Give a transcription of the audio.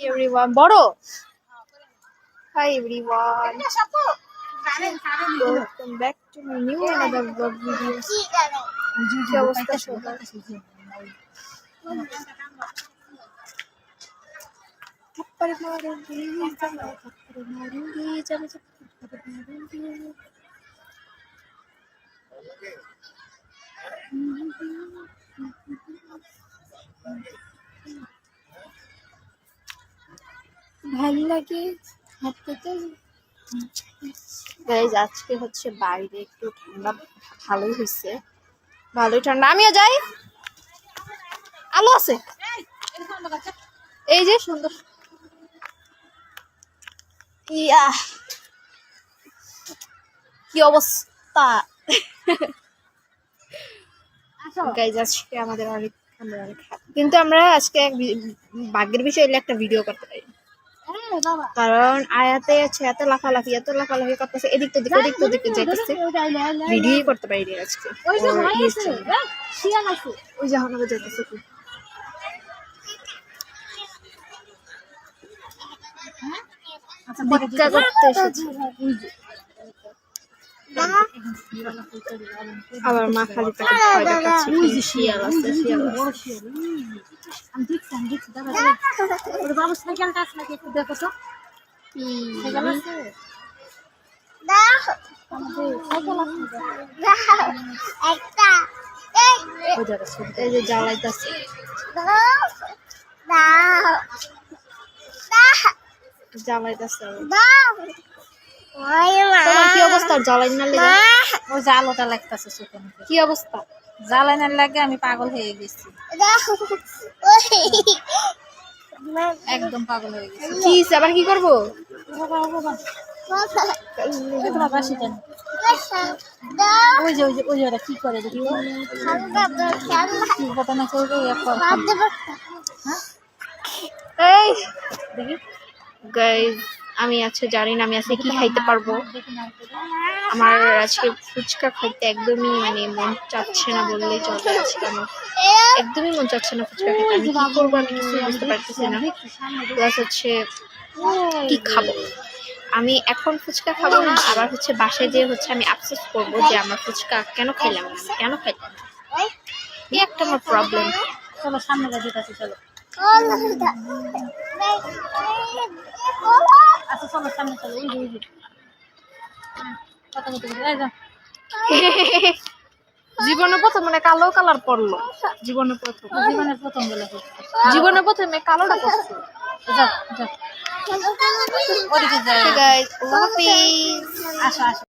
Everyone বড় hi everyone welcome back to my new another blog video কি অবস্থা সবার थप्पड़ मारूंगी जमा थप्पड़ मारूंगी जमा थप्पड़ मारूंगी ভালো লাগে হাঁটতে গাইজ আজকে হচ্ছে বাইরে একটু ঠান্ডা ভালোই হয়েছে। ভালোই ঠান্ডা। আমিও যাই। আলো আছে? এই যে সুন্দর। ইয়া কি অবস্থা? গাইজ আজকে আমাদের অনেক আমরা অনেক। কিন্তু আমরা আজকে এক বি- ভাগ্যের বিষয় একটা ভিডিও করতে পারি। কারণ আয়াতে আছে এত লাফালাফি এত লাফালাফি করতেছে এদিক তো দিক ওদিক তো দিকে যাইতেছে। ভিডিও করতে পারি নি আজকে। ওই যে। ওই যে হনবে যাইতেছে ভিক্ষা করতে এসেছে। আবার মা খালি পেটে ভয় দেখাচ্ছে। কি শিয়াল আছে শিয়াল আমি দেখছি আমি দেখছি দাদা দাদা ওর বাবু সাইকেলটা আছে নাকি একটু দেখো তো। সাইকেল আছে। সাইকেল ওই জায়গা এই যে জ্বালাইতেছে। জ্বালাইতেছে তোমার কি অবস্থা? জ্বালাই না লেগে? ওই যে আলোটা লাগতেছে চোখে কি অবস্থা? জ্বালানোর লাগে আমি পাগল হয়ে গেছি। একদম পাগল হয়ে গেছি। কি আবার কি করব? তোমার বাসি জানি ওই যে ওই যে ওই যে ওরা কি করে দেখি। কি ঘটনা চলবে এই দেখি। গাইজ আমি আজকে জানি না আমি আজকে কি খাইতে পারব। আমার আজকে ফুচকা খাইতে একদমই মানে মন চাচ্ছে না বললেই চলবে আজকে আমার। একদমই মন চাচ্ছে না ফুচকা খেতে। আমি কি করব আমি কিছু বুঝতে পারতেছি না। প্লাস হচ্ছে কি খাব? আমি এখন ফুচকা খাব না আবার হচ্ছে বাসায় যেয়ে হচ্ছে আমি আফসোস করব যে আমার ফুচকা কেন খাইলাম না কেন খাইলাম না? এই একটা আমার প্রবলেম চলো সামনে চলো। আচ্ছা চলো সামনে চলো ওই যে ওই যে। হ্যাঁ, কথা এই। জীবনে প্রথম মানে কালো কালার পড়ল জীবনে প্রথম জীবনে প্রথম বলে জীবনে প্রথমে কালোটা পড়ছে যা যা। ওদিকে যা। আসো আসো